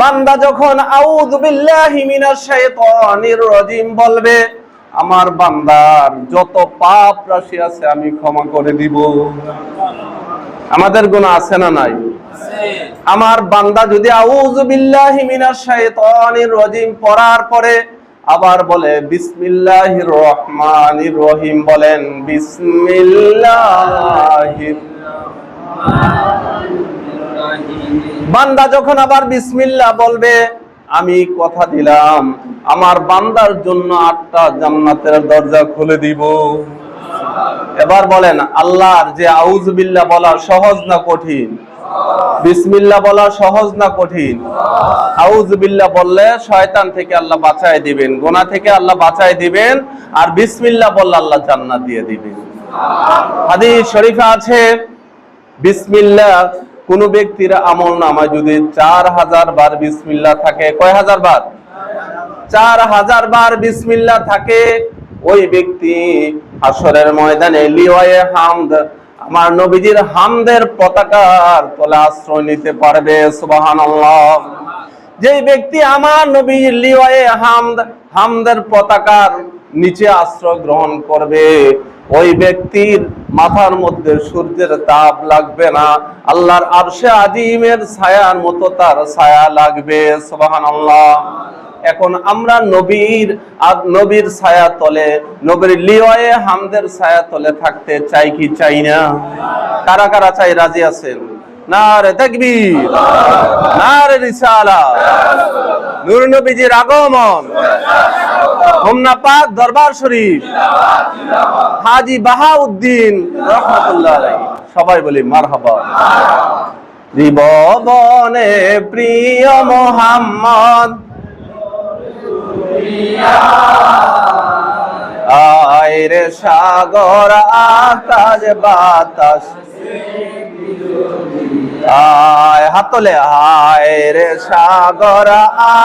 বান্দা যখন রাজিম বলবে, আমার বান্দার যত পাপ রাশি আছে আমি ক্ষমা করে দিব। আমাদের গুনাহ আছে না নাই? আমার বান্দা যদি রাজিম পড়ার পরে আবার বলে, বিসমিল্লাহির রহমানির রহিম বলেন, বিসমিল্লাহির বান্দা যখন আবার বিসমিল্লাহ বলবে, আমি কথা দিলাম, আমার বান্দার জন্য আটটা জান্নাতের দরজা খুলে দিব। এবার বলেন, আল্লাহর যে আউজবিল্লাহ বলা সহজ না কঠিন? বিসমিল্লাহ বলা সহজ না কঠিন? আউজবিল্লাহ বললে শয়তান থেকে আল্লাহ বাঁচায় দিবেন, গোনা থেকে আল্লাহ বাঁচায় দিবেন, আর বিসমিল্লাহ বললে আল্লাহ জান্নাত দিয়ে দিবেন। হাদিস শরীফে আছে, বিসমিল্লাহ কোন ব্যক্তির আমল নামায় যদি চার হাজার বার বিসমিল্লাহ থাকে, কয় হাজার বার? চার হাজার বার বিসমিল্লাহ থাকে। ওই ব্যক্তি হাসরের ময়দানে লিওয়ে হামদ, আমার নবীজির হামদের পতাকার তলে আশ্রয় নিতে পারবে, সুবহানাল্লাহ। যেই ব্যক্তি আমার নবীর লিওয়ে হামদ, হামদের পতাকার নিচে আশ্রয় গ্রহণ করবে ওই ব্যক্তির মাথার মধ্যে সূর্যের তাপ লাগবে না, আল্লাহর আরশে আজিমের ছায়ার মতো তার ছায়া লাগবে, সুবহানাল্লাহ। এখন আমরা নবীর আর নবীর ছায়া তলে, নবীর লিওয়ে হামদের ছায়া তলে থাকতে চাই কি চাই না? কারা কারা চাই রাজি আছেন? না রে নারে তাকবীর, নারে রিসালা নূর নবীজির আগমন। হোমনা পাক দরবার শরীফ। হাজি বাহাউদ্দিন রহমতুল্লাহ সবাই বলি মারহাবা। জীবনে প্রিয় মোহাম্মদ। আয়ের সাগর, আকাশ, বাতাস। আয় হাতলে আয় রে সাগর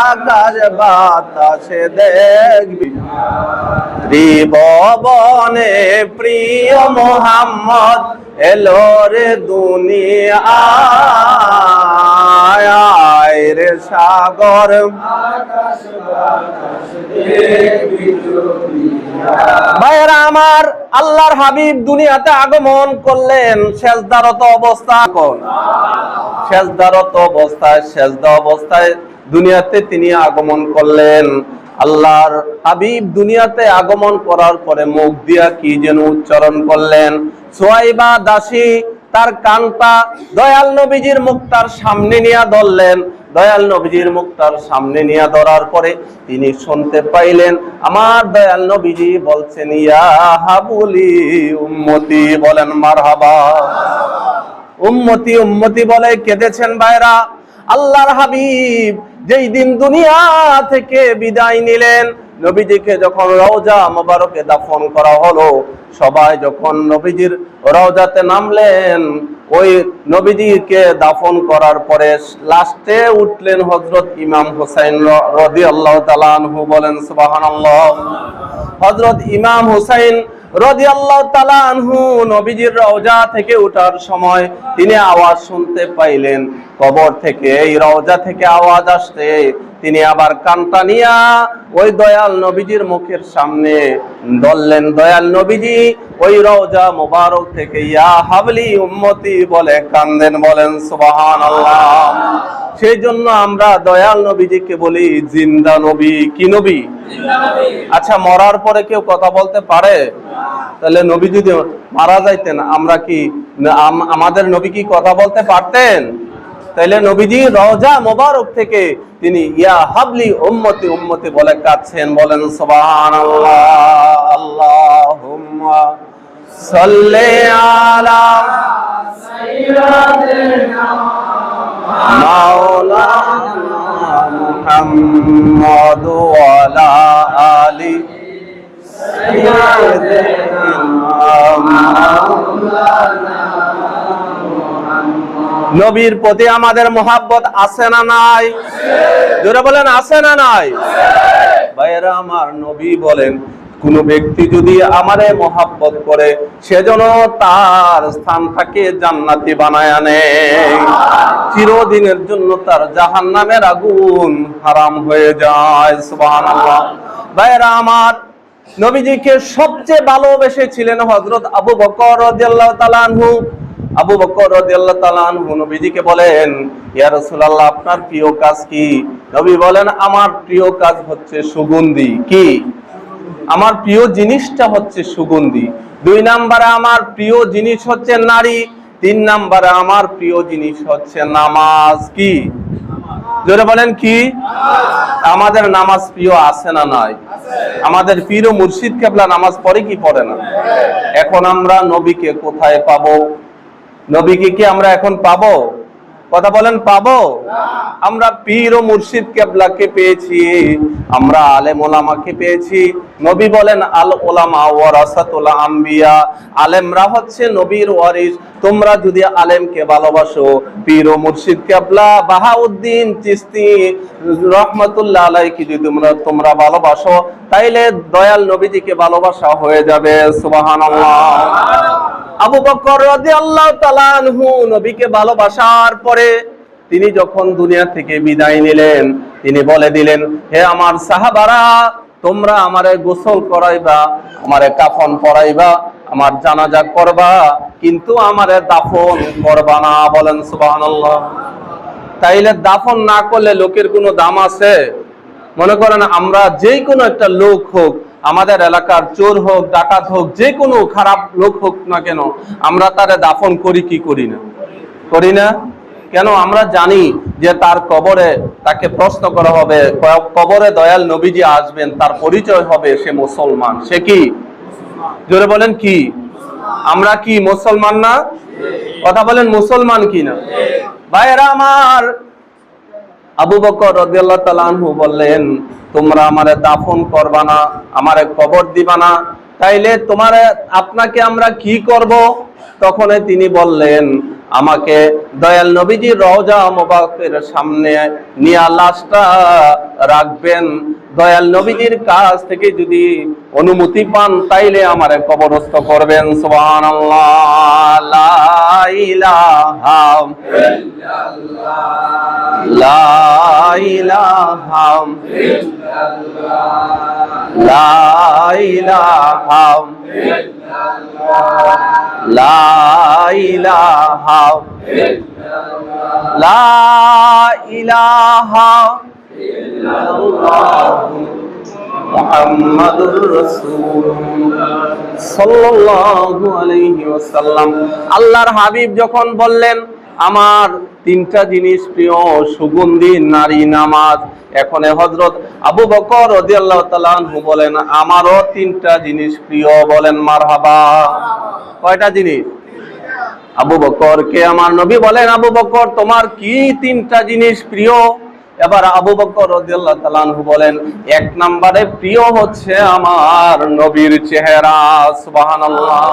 আকাশ বাতাসে দেখবি। ত্রিভবনে প্রিয় মোহাম্মদ এলো রে দুনিয়া। আয় রে সাগর। ভাইয়েরা আমার আল্লাহর হাবিব দুনিয়াতে আগমন করলেন শেষদারত অবস্থা কোন শেষদারত অবস্থায় শেষদা অবস্থায় দুনিয়াতে তিনি আগমন করলেন। আল্লাহর হাবিব দুনিয়াতে আগমন করার পরে মুখ দিয়া কি যেন উচ্চারণ করলেন? সোয়াইবা দাসী তার কানটা দয়াল নবীজির মুখ তার সামনে নিয়ে ধরলেন। দয়াল নবীজির মুখ তার সামনে নিয়ে ধরার পরে তিনি শুনতে পাইলেন, আমার দয়াল নবীজি বলছেন, ইয়া হাবুলি উম্মতি। বলেন, মারহাবা। উম্মতি উম্মতি বলে কেঁদেছেন ভাইরা। আল্লাহর হাবিব যেই দিন দুনিয়া থেকে বিদায় নিলেন নবীজিকে যখন রওজা মোবারকে দাফন করা হলো, সবাই যখন নবীজির রওজাতে নামলেন, ওই নবীজিকে দাফন করার পরে লাস্টে উঠলেন হজরত ইমাম হুসাইন রদি আল্লাহ তালানহু বলেন, সুবাহানাল্লাহ। হজরত ইমাম হুসাইন রদি আল্লাহ তালানহু নবীজির রওজা থেকে উঠার সময় তিনি আওয়াজ শুনতে পাইলেন। কবর থেকে, এই রওজা থেকে আওয়াজ আসতে তিনি আবার কানটা নিয়া ওই দয়াল নবীজির মুখের সামনে ধরলেন দয়াল নবীজি ওই রওজা মোবারক থেকে ইয়া হাবলি উম্মতি বলে কান্দেন বলেন সুবাহান আল্লাহ সেই জন্য আমরা দয়াল নবীজিকে বলি জিন্দা নবী। কি নবী। আচ্ছা মরার পরে কেউ কথা বলতে পারে? তাহলে নবী যদি মারা যাইতেন আমরা কি আম- আমাদের নবী কি কথা বলতে পারতেন? তাইলে নবীজি রওজা মোবারক থেকে তিনি, ইয়া হাবলি উম্মতি উম্মতি বলে কাঁদছেন, বলেন, সুবহানাল্লাহ, আল্লাহুম্মা সাল্লি আলা মাওলানা মুহাম্মদ আলা আলি নবীর প্রতি আমাদের মোহাব্বত আছে না নাই? জোরে বলেন, আছে না নাই? ভাইয়েরা, আমার নবী বলেন, কোন ব্যক্তি যদি আমারে মহাব্বত করে সেজন্য তার স্থান থাকে জান্নাতি বানায় আনে। চিরদিনের জন্য তার জাহান্নামের আগুন হারাম হয়ে যায়, সুবহানাল্লাহ। ভাইরা আমার নবীজিকে সবচেয়ে ভালোবেসেছিলেন হযরত আবু বকর রাদিয়াল্লাহু তাআলা আনহু। আবু বকর রাদিয়াল্লাহু তাআলা আনহু নবীজিকে বলেন, ইয়া রাসূলুল্লাহ, আপনার প্রিয় কাজ কি? নবী বলেন, আমার প্রিয় কাজ হচ্ছে সুগন্ধি। কি? আমার প্রিয় জিনিসটা হচ্ছে সুগন্ধি। দুই নাম্বারে আমার প্রিয় জিনিস হচ্ছে নারী, তিন নাম্বারে আমার প্রিয় জিনিস হচ্ছে নামাজ। কি? জোরে বলেন, কি? আমাদের নামাজ প্রিয় আছে না নাই? আমাদের পীর ও মুর্শিদ কেবলা নামাজ পড়ে কি পড়ে না? এখন আমরা নবীকে কোথায় পাবো? নবীকে কি আমরা এখন পাবো? কথা বলেন পাবো? আমরা পীর ও মুর্শিদ কেবলাকে পেয়েছি আমরা আলেম ওলামাকে পেয়েছি। নবী বলেন আল ওলামা ওয়ারাসাতুল আম্বিয়া। আলেমরা হচ্ছে নবীর ওয়ারিস। তোমরা যদি আলেমকে ভালোবাসো পীর ও মুর্শিদ কেবলা বাহাউদ্দিন চিস্তি রহমতুল্লাহ আলাইকে যদি তোমরা তোমরা ভালোবাসো তাইলে দয়াল নবীজিকে ভালোবাসা হয়ে যাবে, সুবহানাল্লাহ। আবু বকর রাদিয়াল্লাহু তাআলা আনহু নবীকে ভালোবাসার পরে তিনি যখন দুনিয়া থেকে বিদায় নিলেন, তিনি বলে দিলেন, হে আমার সাহাবারা, তোমরা আমারে গোসল করাইবা, আমারে কাফন পরাইবা, আমার জানাজা করবা, কিন্তু আমারে দাফন করবা না। বলেন, সুবহানাল্লাহ। তাইলে দাফন না করলে লোকের কোনো দাম আছে? মনে করেন আমরা যে কোনো একটা লোক হোক, আমাদের এলাকার চোর হোক, ডাকাত হোক, যে কোনো খারাপ লোক হোক না কেন, আমরা তারে দাফন করি কি করি না? করি না? কেন? আমরা জানি যে তার কবরে তাকে প্রশ্ন করা হবে কবরে দয়াল নবীজি আসবেন, তার পরিচয় হবে সে মুসলমান। সে কি? জোরে বলেন কি? আমরা কি মুসলমান না? কথা বলেন মুসলমান কি না? ভাইয়েরা আমার আবু বকর রদিয়াল্লাহ তালানহু বললেন, তোমরা আমারে দাফন করবা না, আমারে কবর দিবা না। তাইলে তোমার, আপনাকে আমরা কি করব? তখন তিনি বললেন, আমাকে দয়াল নবীজি রওজা মোবাকের সামনে নিয়া লাশটা রাখবেন। দয়াল নবীজির কাছ থেকে যদি অনুমতি পান তাইলে আমার কবরস্থ করবেন। সুবহানাল্লাহ। লা ইলাহা আল্লাহর হাবিব যখন বললেন, আমার তিনটা জিনিস প্রিয়, সুগন্ধি, নারী নামাজ। এখন হজরত আবু বকর আল্লাহ বলেন, আমারও তিনটা জিনিস প্রিয়। বলেন মার হাবা কয়টা জিনিস? আবু বকর কে আমার নবী বলেন, আবু বকর, তোমার কি তিনটা জিনিস প্রিয়? এবার আবু বকর বলেন, এক নম্বরে প্রিয় হচ্ছে আমার নবীর চেহারা, সুবহানাল্লাহ।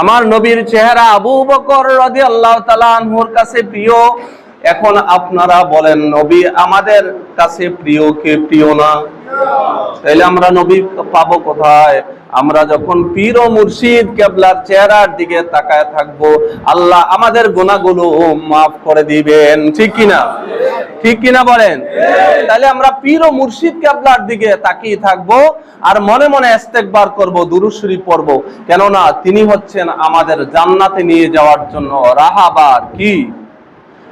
আমার নবীর চেহারা আবু বকর রাদিয়াল্লাহু তাআলা আনহুর কাছে প্রিয়। এখন আপনারা বলেন, নবী আমাদের কাছে প্রিয় কে প্রিয় না? তাইলে আমরা নবী পাবো কোথায়? আমরা যখন পীর ও মুর্শিদ কেবলার চেহারার দিকে তাকায় থাকব, আল্লাহ আমাদের গুনাহগুলো মাফ করে দিবেন। ঠিক কিনা? ঠিক কিনা বলেন? তাহলে আমরা পীর ও মুর্শিদ কেবলার দিকে তাকিয়ে থাকব আর মনে মনে ইস্তেকবার করব দুরুশরী পড়ব। কেননা তিনি হচ্ছেন আমাদের জান্নাতে নিয়ে যাওয়ার জন্য রাহাবার কি?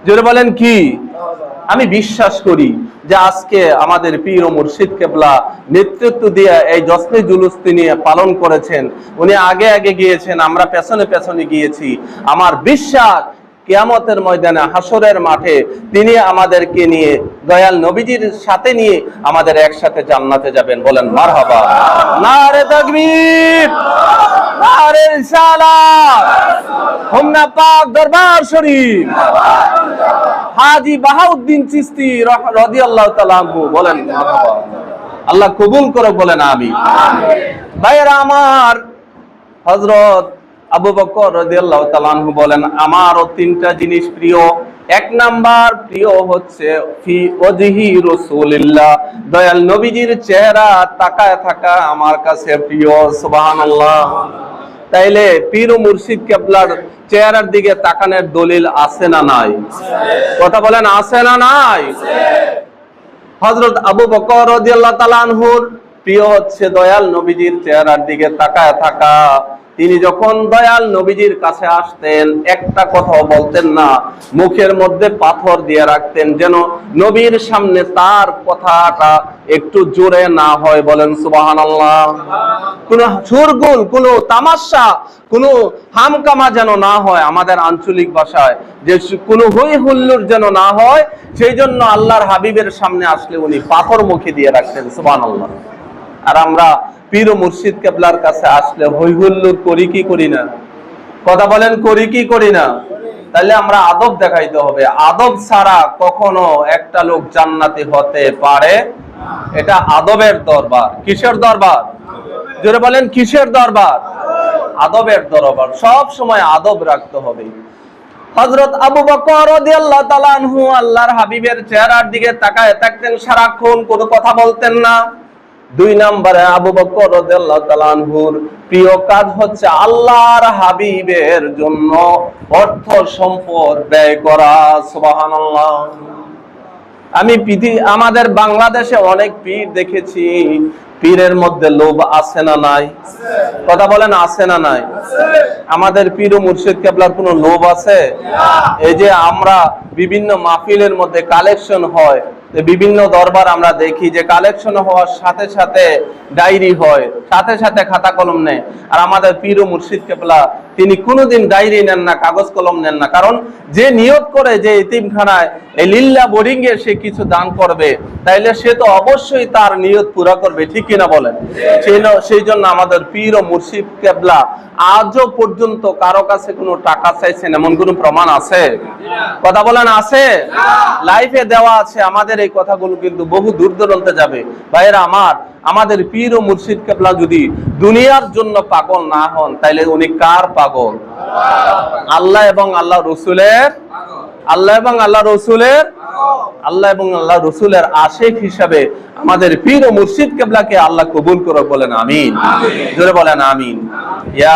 জোরে বলেন কি? আমি বিশ্বাস করি যে আজকে আমাদের পীর মুর্শিদ কেবলা নেতৃত্ব দিয়ে এই জশ্নে জুলুস তিনি পালন করেছেন। উনি আগে আগে গিয়েছেন, আমরা পেছনে পেছনে গিয়েছি। আমার বিশ্বাস, কেয়ামতের ময়দানে হাসরের মাঠে তিনি আমাদেরকে নিয়ে, দয়াল নবীজির সাথে নিয়ে আমাদের একসাথে জান্নাতে যাবেন। বলেন নারে তাকবীর, নারে রিসালাত। হোমনা পাক দরবার শরীফ। হাজি বাহাউদ্দিন চিস্তি তাআলা আনহু বলেন আল্লাহ কবুল করে বলেন আমি ভাইয়েরা আমার হযরত আবু বকর রাদিয়াল্লাহু তাআলা আনহু বলেন আমারও তিনটা জিনিস প্রিয়। এক নাম্বার প্রিয় হচ্ছে ফি ওজহি রাসূলিল্লাহ। দয়াল নবীজির চেহারা তাকায় থাকা আমার কাছে প্রিয় সুবহানাল্লাহ। তাইলে পীর ও মুর্শিদ কেবলার চেহারার দিকে তাকানোর দলিল আছে না নাই? কথা বলেন, আছে না নাই? হজরত আবু বকর রাদিয়াল্লাহু তাআলা আনহুর প্রিয় হচ্ছে দয়াল নবীজির চেহারার দিকে তাকায় থাকা। তিনি যখন দয়াল নবীজির কাছে আসতেন, একটা কথাও বলতেন না। মুখের মধ্যে পাথর দিয়ে রাখতেন যেন নবীর সামনে তার কথাটা একটু জোরে না হয় বলেন সুবহানাল্লাহ। কোন সুরগুল কোন তামাশা, কোন হামকামা যেন না হয় আমাদের আঞ্চলিক ভাষায়। যে কোনো হই হুল্লুর যেন না হয়, সেই জন্য আল্লাহর হাবিবের সামনে আসলে উনি পাথর মুখে দিয়ে রাখতেন, সুবহানাল্লাহ। আর আমরা পীর ও মুর্শিদ কেবলার কাছে আসলে হই হুল্লোর করি কি করি না? কথা বলেন, করি কি করি না? তাহলে আমরা আদব দেখাইতে হবে। আদব ছাড়া কখনো একটা লোক জান্নাতি হতে পারে? এটা আদবের দরবার। কিসের দরবার? জোরে বলেন, কিসের দরবার? আদবের দরবার। সব সময় আদব রাখতে হবে। হযরত আবু বকর আনহু আল্লাহর হাবিবের চেহারার দিকে তাকায় থাকতেন সারাক্ষণ, কোনো কথা বলতেন না। দুই নম্বরে আবু বকর রাদিয়াল্লাহু প্রিয় কাজ হচ্ছে আল্লাহর হাবিবের জন্য অর্থ সম্পদ ব্যয় করা, সুবহানাল্লাহ। আমি আমাদের বাংলাদেশে অনেক পীর দেখেছি, পীরের মধ্যে লোভ আছে না নাই? কথা বলেন, আছে না নাই? আমাদের পীর ও মুর্শিদ কেবলার কোনো লোভ আছে? এই যে আমরা বিভিন্ন মাহফিলের মধ্যে কালেকশন হয় বিভিন্ন দরবার আমরা দেখি যে কালেকশন হওয়ার সাথে সাথে ডায়েরি হয় সাথে সাথে খাতা কলম নেয়। আর আমাদের পীর ও মুর্শিদ কেবলা তিনি কোনোদিন ডায়েরি নেন না কাগজ কলম নেন না। কারণ যে নিয়ত করে যে এতিমখানায় এই লিল্লা বোর্ডিং এ সে কিছু দান করবে তাইলে সে তো অবশ্যই তার নিয়ত পুরা করবে ঠিক কিনা বলেন? সেই সেই জন্য আমাদের পীর ও মুর্শিদ কেবলা আজও পর্যন্ত কারও কাছে কোনো টাকা চাইছেন এমন কোনো প্রমাণ আছে? কথা বলেন আছে? লাইফে দেওয়া আছে আমাদের এই কথাগুলো কিন্তু বহু দূর দূরান্তে যাবে। ভাইয়েরা, আমার, আমাদের পীর ও মুর্শিদ কেবলা যদি দুনিয়ার জন্য পাগল না হন, তাইলে উনি কার পাগল? আল্লাহ এবং আল্লাহ রসুলের, আল্লাহ এবং আল্লাহ রসুলের, আল্লাহ এবং আল্লাহ রসুলের আশেখ হিসাবে আমাদের পীর ও মুর্শিদ কেবলাকে আল্লাহ কবুল করে বলেন, আমিন। জোরে বলেন, আমিন। ইয়া